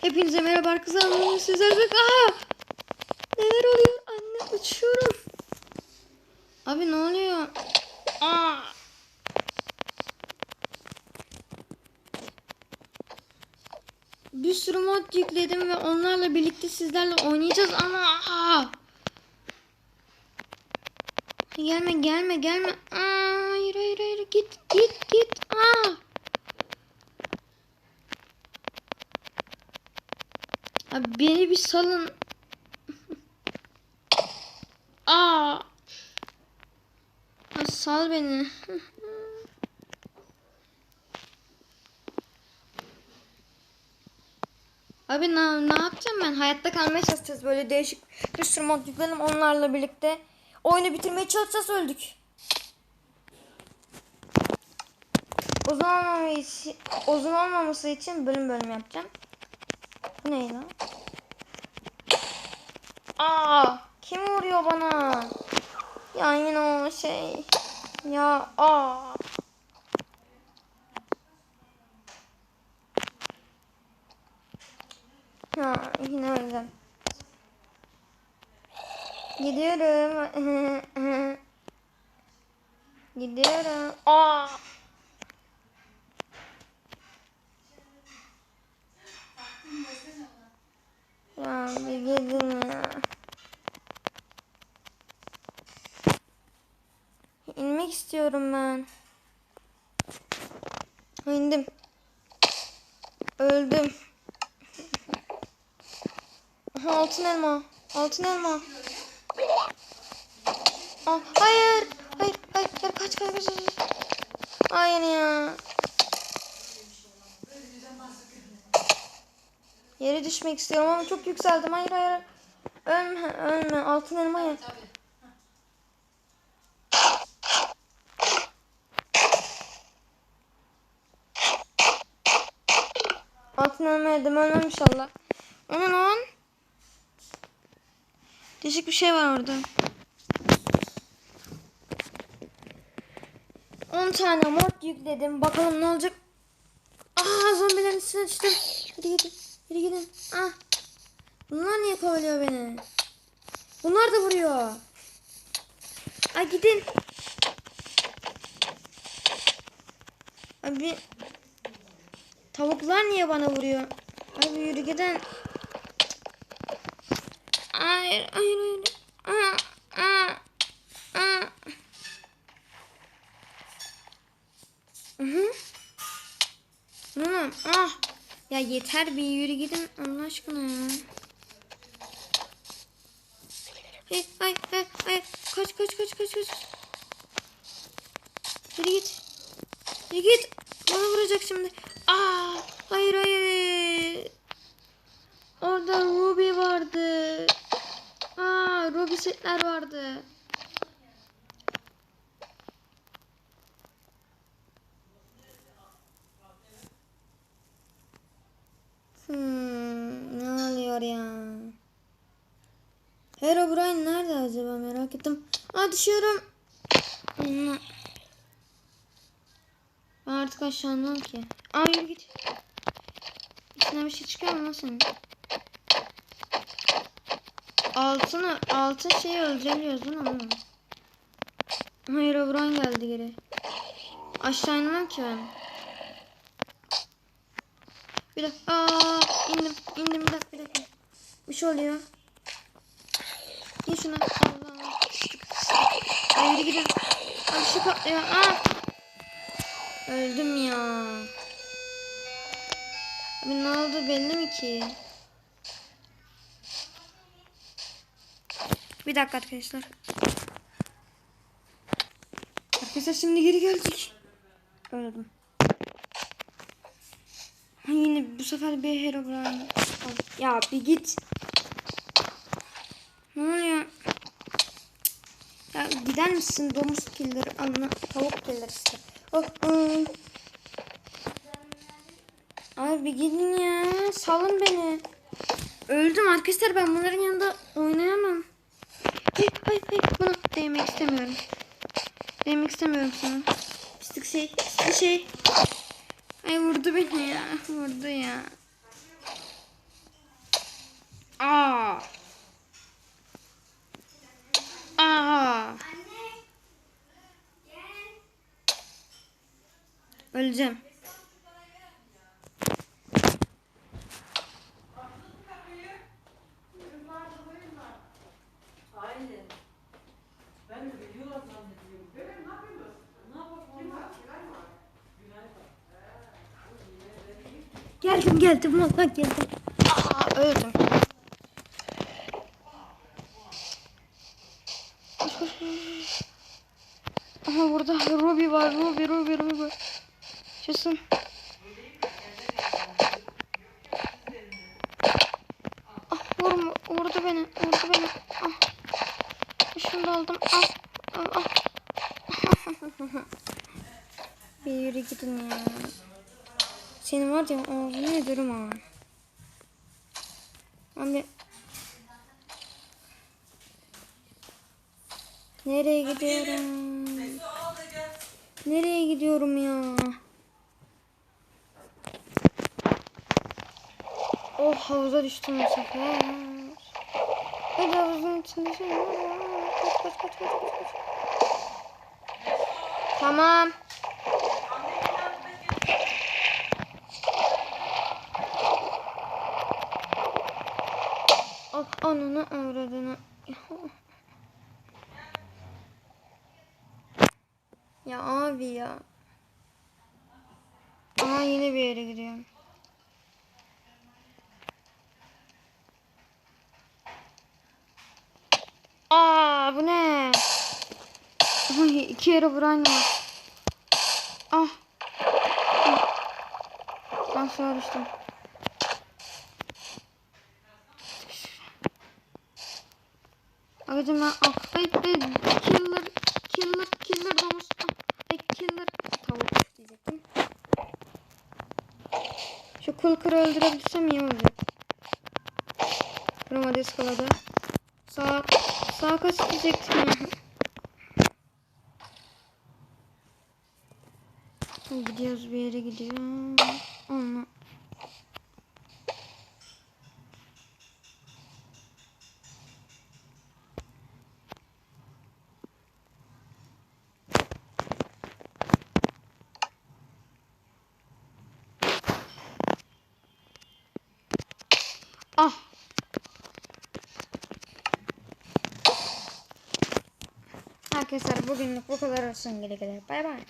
Hepinize merhaba arkadaşlar. Bugün sizlerle Aa! Neler oluyor? Anne uçuyorum. Abi ne oluyor? Aa! Bir sürü mod yükledim ve onlarla birlikte sizlerle oynayacağız ama aa! Gelme gelme gelme. Aa, hayır hayır hayır git git git. Aa! Abi beni bir salın. Aa! Ha, sal beni. Abi ne, ne yapacağım ben? Hayatta kalmaya çalışacağız. Böyle değişik bir sürü mod yükledim onlarla birlikte. Oyunu bitirmeye çalışacağız öldük. Uzun olmaması, uzun olmaması için bölüm bölüm yapacağım. Bu ne lan? Aa, kim vuruyor bana? Ya yine o şey. Ya aa. Ha, yine öldüm. Gidiyorum. Gidiyorum. Aa. Ya bir gidin ya. İnmek istiyorum ben. İndim. Öldüm. Altın elma. Altın elma. Aa, hayır. Hayır. Hayır. Hayır. Kaç kaç kaç. Hayır ya. Yere düşmek istiyorum ama çok yükseldim. Hayır hayır. Ölme ölme. Altın elma ye. Altın yedim. Ölmem inşallah. Onun on. Değişik bir şey var orada. 10 tane mod yükledim. Bakalım ne olacak. Aa zombilerin üstüne düştüm. Hadi gidin. Hadi gidin. Ah. Bunlar niye kovalıyor beni? Bunlar da vuruyor. Ay gidin. Abi tavuklar niye bana vuruyor? Abi yürü gidin. Hayır, hayır, hayır. Aa, aa, aa. Hı hı. Tamam. Ah. Ya yeter bir yürü gidin Allah aşkına ya. Hey, ay, ay, ay. Kaç, kaç, kaç, kaç, kaç. Yürü git. Yürü git. Bana vuracak şimdi. Aa, hayır, hayır. Orada Ruby vardı. Aa, Ruby setler vardı. Hmm, ne oluyor ya? Herobrine nerede acaba merak ettim. Aa düşüyorum. Hmm. Ben artık aşağı inmem ki. Aa yürü git. İçinden bir şey çıkıyor mu lan? Altını, altın şeyi öldürüyoruz değil mi? Hayır Herobrine geldi geri. Aşağı inmem ki ben. Bir dakika. Aa, indim. indim bir dakika bir dakika. Bir şey oluyor. Gel şuna. Allah. Ay yürü gidin. Ay şu patlıyor. Aa. Öldüm ya. Abi ne oldu belli mi ki? Bir dakika arkadaşlar. Arkadaşlar şimdi geri geldik. Öldüm. Ha, Yine bu sefer bir Herobrine. Ya bir git. Ne oluyor? Ya gider misin domuz killer anla tavuk killer işte. Oh, oh. Abi bir gidin ya. Salın beni. Öldüm arkadaşlar ben bunların yanında oynayamam. Hayır hayır hayır bana değmek istemiyorum. Değmek istemiyorum sana. Pislik şey pislik şey. Ay vurdu beni ya. Vurdu ya. Aa. Aa. Öleceğim. Aynen. Ben de biliyorlar zannediyorum. Evet, ne yapıyorsun? Ne yapalım? Kim var? Günay var. Var. Geldim geldim valla geldim. Aa öldüm. Koş koş koş. Aha burada Ruby var Ruby Ruby Ruby. Şusun. Ah vurma, vurdu beni vurdu beni. Ah. Şunu da aldım. Ah. Ah. ah. Bir yürü gidin ya. Senin var ya ağzını ederim ha. Abi. Nereye gidiyorum? Nereye gidiyorum ya? Oh havuza düştüm bu sefer. Hadi havuzun içinde şey var. Kaç kaç kaç kaç kaç kaç. Tamam. Ah ananı avradını. Ya abi ya. Aha yine bir yere gidiyorum. Aa bu ne? Ay, iki yere vuran var. Ah. Aşağı düştüm. Agacım ben ah ay ay killer killer killer domuz ay killer tavuk diyecektim. Şu kul kırı öldürebilirsem iyi olacak. Roma eskaladı. Sağ sağ kaç diyecektim ya. Gidiyoruz bir yere gidiyoruz. Onunla. Ah. Arkadaşlar bugünlük bu kadar olsun. Güle güle. Bay bay.